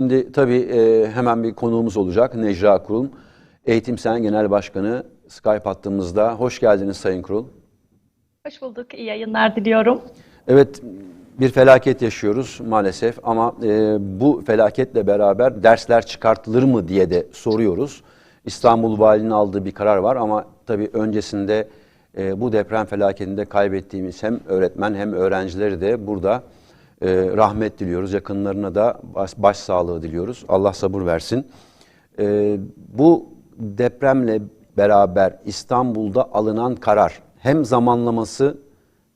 Şimdi tabii e, hemen bir konuğumuz olacak Necra Kurul. Eğitim Sen Genel Başkanı Skype hattımızda. Hoş geldiniz Sayın Kurul. Hoş bulduk. İyi yayınlar diliyorum. Evet bir felaket yaşıyoruz maalesef ama e, bu felaketle beraber dersler çıkartılır mı diye de soruyoruz. İstanbul Valinin aldığı bir karar var ama tabii öncesinde e, bu deprem felaketinde kaybettiğimiz hem öğretmen hem öğrencileri de burada e, rahmet diliyoruz. Yakınlarına da baş, başsağlığı diliyoruz. Allah sabır versin. E, bu depremle beraber İstanbul'da alınan karar hem zamanlaması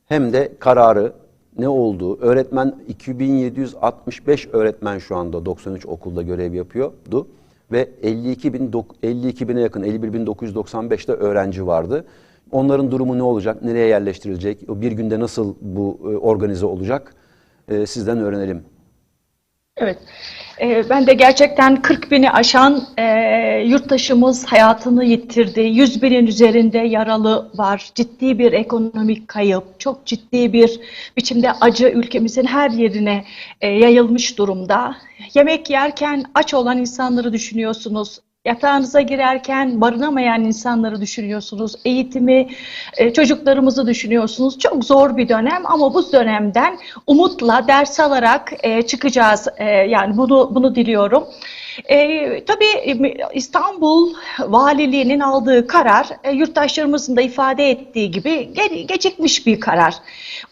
hem de kararı ne olduğu. Öğretmen 2765 öğretmen şu anda 93 okulda görev yapıyordu ve 52 bin 52 bine yakın 51.995'te öğrenci vardı. Onların durumu ne olacak? Nereye yerleştirilecek? Bir günde nasıl bu e, organize olacak? E, sizden öğrenelim. Evet. Ee, ben de gerçekten 40 bini aşan e, yurttaşımız hayatını yitirdi. 100 binin üzerinde yaralı var. Ciddi bir ekonomik kayıp. Çok ciddi bir biçimde acı ülkemizin her yerine e, yayılmış durumda. Yemek yerken aç olan insanları düşünüyorsunuz. Yatağınıza girerken barınamayan insanları düşünüyorsunuz. Eğitimi, e, çocuklarımızı düşünüyorsunuz. Çok zor bir dönem ama bu dönemden umutla ders alarak e, çıkacağız. E, yani bunu bunu diliyorum. E, tabii e, İstanbul Valiliğinin aldığı karar e, yurttaşlarımızın da ifade ettiği gibi ge- gecikmiş bir karar.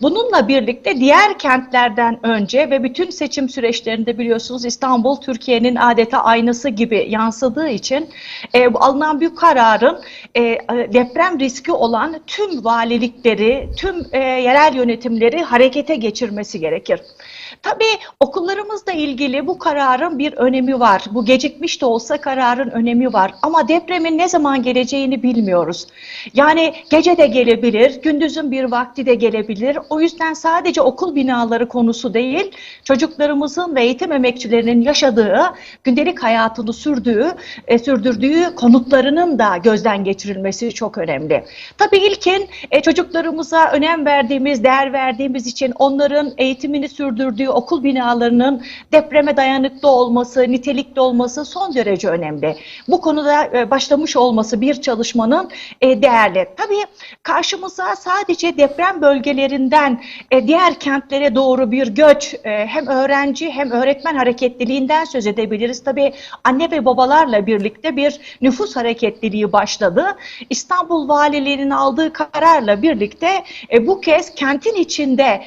Bununla birlikte diğer kentlerden önce ve bütün seçim süreçlerinde biliyorsunuz İstanbul Türkiye'nin adeta aynası gibi yansıdığı için e, alınan bir kararın e, deprem riski olan tüm valilikleri, tüm e, yerel yönetimleri harekete geçirmesi gerekir. Tabii okullarımızla ilgili bu kararın bir önemi var. Bu gecikmiş de olsa kararın önemi var. Ama depremin ne zaman geleceğini bilmiyoruz. Yani gece de gelebilir, gündüzün bir vakti de gelebilir. O yüzden sadece okul binaları konusu değil, çocuklarımızın ve eğitim emekçilerinin yaşadığı, gündelik hayatını sürdüğü, e, sürdürdüğü konutlarının da gözden geçirilmesi çok önemli. Tabii ilkin e, çocuklarımıza önem verdiğimiz, değer verdiğimiz için onların eğitimini sürdürdüğü okul binalarının depreme dayanıklı olması, nitelikli olması son derece önemli. Bu konuda e, başlamış olması bir çalışmanın e, değerli. Tabii karşımıza sadece deprem bölgelerinden e, diğer kentlere doğru bir göç hem öğrenci hem öğretmen hareketliliğinden söz edebiliriz. Tabii anne ve babalarla birlikte bir nüfus hareketliliği başladı. İstanbul Valiliğinin aldığı kararla birlikte bu kez kentin içinde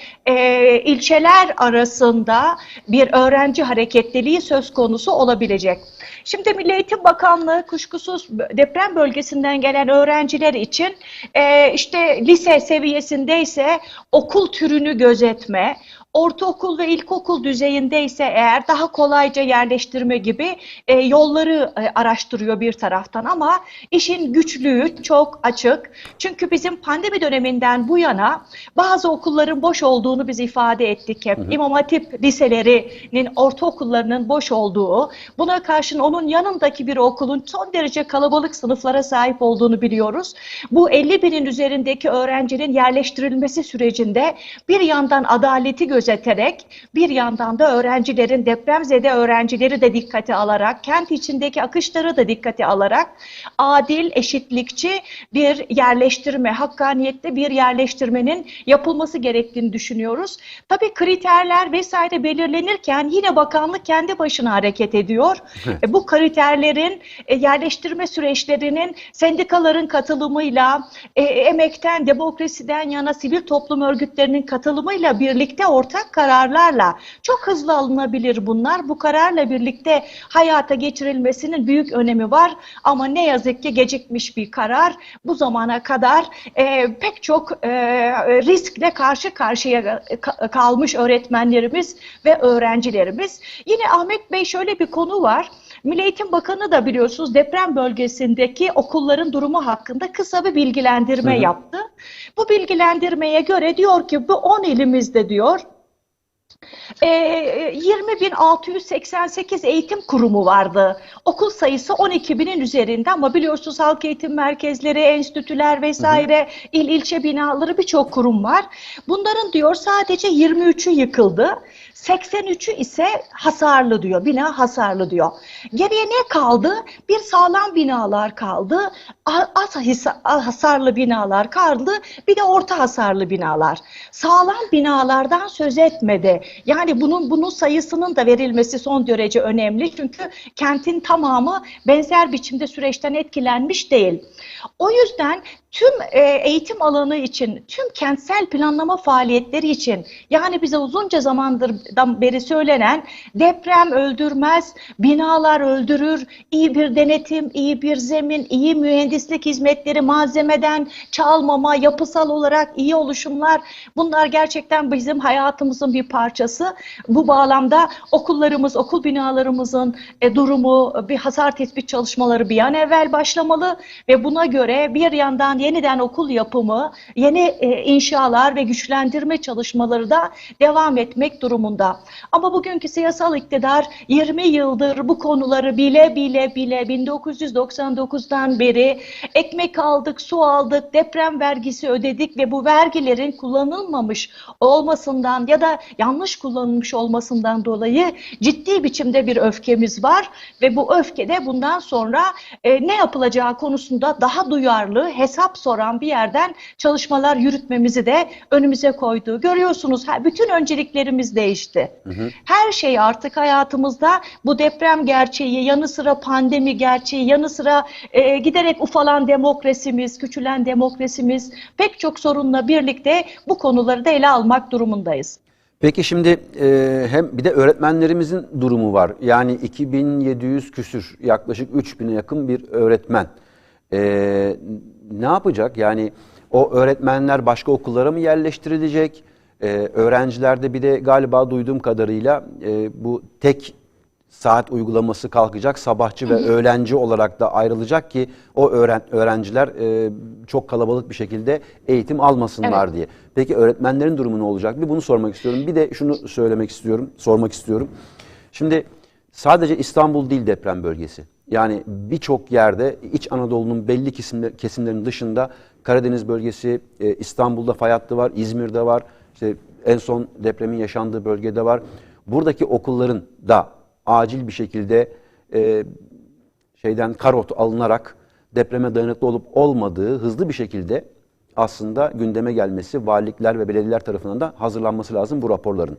ilçeler arasında bir öğrenci hareketliliği söz konusu olabilecek. Şimdi Milli Eğitim Bakanlığı kuşkusuz deprem bölgesinden gelen öğrenciler için e, işte lise seviyesindeyse okul türünü gözetme, ortaokul ve ilkokul düzeyinde ise eğer daha kolayca yerleştirme gibi e, yolları e, araştırıyor bir taraftan ama işin güçlüğü çok açık. Çünkü bizim pandemi döneminden bu yana bazı okulların boş olduğunu biz ifade ettik hep. İmam Hatip liselerinin ortaokullarının boş olduğu, buna karşın onun yanındaki bir okulun son derece kalabalık sınıflara sahip olduğunu biliyoruz. Bu 50 binin üzerindeki öğrencinin yerleştirilmesi sürecinde bir yandan adaleti gözeterek bir yandan da öğrencilerin depremzede öğrencileri de dikkate alarak kent içindeki akışları da dikkate alarak adil, eşitlikçi bir yerleştirme, hakkaniyetli bir yerleştirmenin yapılması gerektiğini düşünüyoruz. Tabii kriterler vesaire belirlenirken yine bakanlık kendi başına hareket ediyor. E, bu kriterlerin e, yerleştirme süreçlerinin sendikaların katılımıyla, e, emekten, demokrasiden yana sivil toplum örgütlerinin katılımıyla birlikte ortak kararlarla çok hızlı alınabilir bunlar. Bu kararla birlikte hayata geçirilmesinin büyük önemi var ama ne yazık ki gecikmiş bir karar. Bu zamana kadar e, pek çok e, riskle karşı karşıya ka- kalmış öğretmenlerimiz ve öğrencilerimiz. Yine Ahmet Bey şöyle bir konu var. Milli Eğitim Bakanı da biliyorsunuz deprem bölgesindeki okulların durumu hakkında kısa bir bilgilendirme Hı hı. yaptı. Bu bilgilendirmeye göre diyor ki bu 10 ilimizde diyor e, 20.688 eğitim kurumu vardı. Okul sayısı 12 binin üzerinde ama biliyorsunuz halk eğitim merkezleri, enstitüler vesaire, il ilçe binaları birçok kurum var. Bunların diyor sadece 23'ü yıkıldı. 83'ü ise hasarlı diyor. Bina hasarlı diyor. Geriye ne kaldı? Bir sağlam binalar kaldı. Az hasarlı binalar kaldı. Bir de orta hasarlı binalar. Sağlam binalardan söz etmedi. Yani bunun bunun sayısının da verilmesi son derece önemli. Çünkü kentin tamamı benzer biçimde süreçten etkilenmiş değil. O yüzden tüm e, eğitim alanı için, tüm kentsel planlama faaliyetleri için yani bize uzunca zamandır beri söylenen deprem öldürmez, binalar öldürür, iyi bir denetim, iyi bir zemin, iyi mühendislik hizmetleri, malzemeden çalmama, yapısal olarak iyi oluşumlar bunlar gerçekten bizim hayatımızın bir parçası. Bu bağlamda okullarımız, okul binalarımızın e, durumu, bir hasar tespit çalışmaları bir an evvel başlamalı ve buna göre bir yandan yeniden okul yapımı, yeni e, inşalar ve güçlendirme çalışmaları da devam etmek durumunda. Ama bugünkü siyasal iktidar 20 yıldır bu konuları bile bile bile 1999'dan beri ekmek aldık, su aldık, deprem vergisi ödedik ve bu vergilerin kullanılmamış olmasından ya da yanlış kullanılmış olmasından dolayı ciddi biçimde bir öfkemiz var ve bu öfke de bundan sonra e, ne yapılacağı konusunda daha duyarlı, hesap soran bir yerden çalışmalar yürütmemizi de önümüze koydu. Görüyorsunuz bütün önceliklerimiz değişti. Her şey artık hayatımızda bu deprem gerçeği, yanı sıra pandemi gerçeği, yanı sıra e, giderek ufalan demokrasimiz, küçülen demokrasimiz pek çok sorunla birlikte bu konuları da ele almak durumundayız. Peki şimdi e, hem bir de öğretmenlerimizin durumu var. Yani 2700 küsür yaklaşık 3000'e yakın bir öğretmen. E, ne yapacak? Yani o öğretmenler başka okullara mı yerleştirilecek? E, öğrencilerde bir de galiba duyduğum kadarıyla e, bu tek saat uygulaması kalkacak. Sabahçı ve öğlenci olarak da ayrılacak ki o öğren öğrenciler e, çok kalabalık bir şekilde eğitim almasınlar diye. Peki öğretmenlerin durumu ne olacak? Bir bunu sormak istiyorum. Bir de şunu söylemek istiyorum, sormak istiyorum. Şimdi sadece İstanbul değil deprem bölgesi. Yani birçok yerde İç Anadolu'nun belli kesimler, kesimlerinin dışında Karadeniz bölgesi, e, İstanbul'da fay hattı var, İzmir'de var. İşte en son depremin yaşandığı bölgede var. Buradaki okulların da acil bir şekilde e, şeyden karot alınarak depreme dayanıklı olup olmadığı hızlı bir şekilde aslında gündeme gelmesi valilikler ve belediyeler tarafından da hazırlanması lazım bu raporların.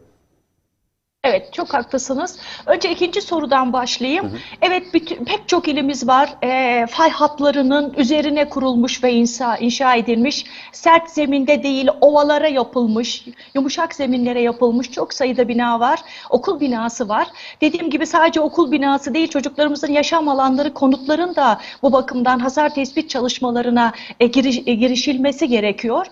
Evet, çok haklısınız. Önce ikinci sorudan başlayayım. Evet, bütün, pek çok ilimiz var. E, fay hatlarının üzerine kurulmuş ve inşa, inşa edilmiş, sert zeminde değil, ovalara yapılmış, yumuşak zeminlere yapılmış çok sayıda bina var. Okul binası var. Dediğim gibi sadece okul binası değil, çocuklarımızın yaşam alanları, konutların da bu bakımdan hasar tespit çalışmalarına e, giriş, e, girişilmesi gerekiyor.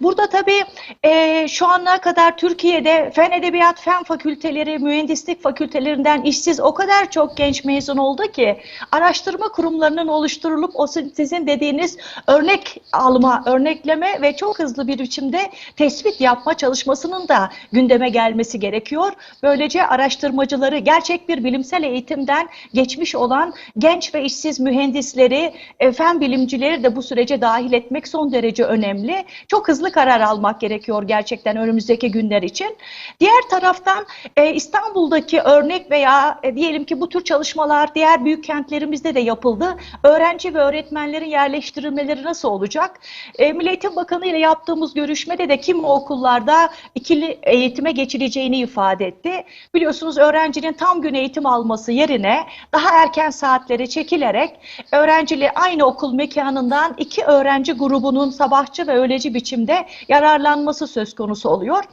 Burada tabii e, şu ana kadar Türkiye'de fen edebiyat, fen fakülteleri, mühendislik fakültelerinden işsiz o kadar çok genç mezun oldu ki araştırma kurumlarının oluşturulup o sizin dediğiniz örnek alma, örnekleme ve çok hızlı bir biçimde tespit yapma çalışmasının da gündeme gelmesi gerekiyor. Böylece araştırmacıları gerçek bir bilimsel eğitimden geçmiş olan genç ve işsiz mühendisleri, fen bilimcileri de bu sürece dahil etmek son derece önemli. Çok hızlı karar almak gerekiyor gerçekten önümüzdeki günler için. Diğer taraftan e, İstanbul'daki örnek veya e, diyelim ki bu tür çalışmalar diğer büyük kentlerimizde de yapıldı. Öğrenci ve öğretmenlerin yerleştirilmeleri nasıl olacak? E, Milli Eğitim Bakanı ile yaptığımız görüşmede de kimi okullarda ikili eğitime geçileceğini ifade etti. Biliyorsunuz öğrencinin tam gün eğitim alması yerine daha erken saatlere çekilerek öğrencili aynı okul mekanından iki öğrenci grubunun sabahçı ve öğleci biçimde yararlanması söz konusu oluyor.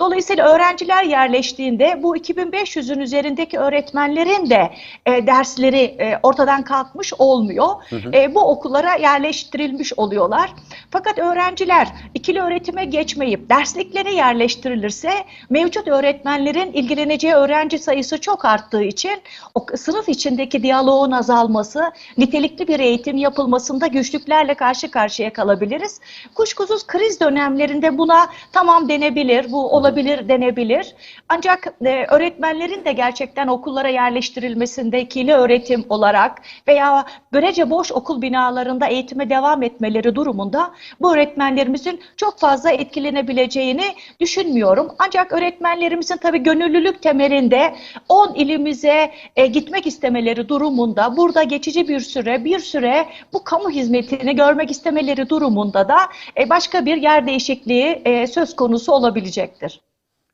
Dolayısıyla öğrenciler yerleştiğinde bu 2500'ün üzerindeki öğretmenlerin de e, dersleri e, ortadan kalkmış olmuyor. E, bu okullara yerleştirilmiş oluyorlar. Fakat öğrenciler ikili öğretime geçmeyip dersliklere yerleştirilirse mevcut öğretmenlerin ilgileneceği öğrenci sayısı çok arttığı için o sınıf içindeki diyaloğun azalması, nitelikli bir eğitim yapılmasında güçlüklerle karşı karşıya kalabiliriz. Kuşkusuz kriz dönemlerinde buna tamam denebilir, bu olabilir denebilir. Ancak e, öğretmenlerin de gerçekten okullara yerleştirilmesinde ikili öğretim olarak veya görece boş okul binalarında eğitime devam etmeleri durumunda bu öğretmenlerimizin çok fazla etkilenebileceğini düşünmüyorum. Ancak öğretmenlerimizin tabii gönüllülük temelinde 10 ilimize e, gitmek istemeleri durumunda burada geçici bir süre bir süre bu kamu hizmetini görmek istemeleri durumunda da e, başka bir yer değişikliği e, söz konusu olabilecektir.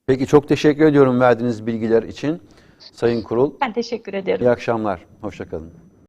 Peki çok teşekkür ediyorum verdiğiniz bilgiler için. Sayın Kurul, Ben teşekkür ederim. iyi akşamlar. Hoşçakalın.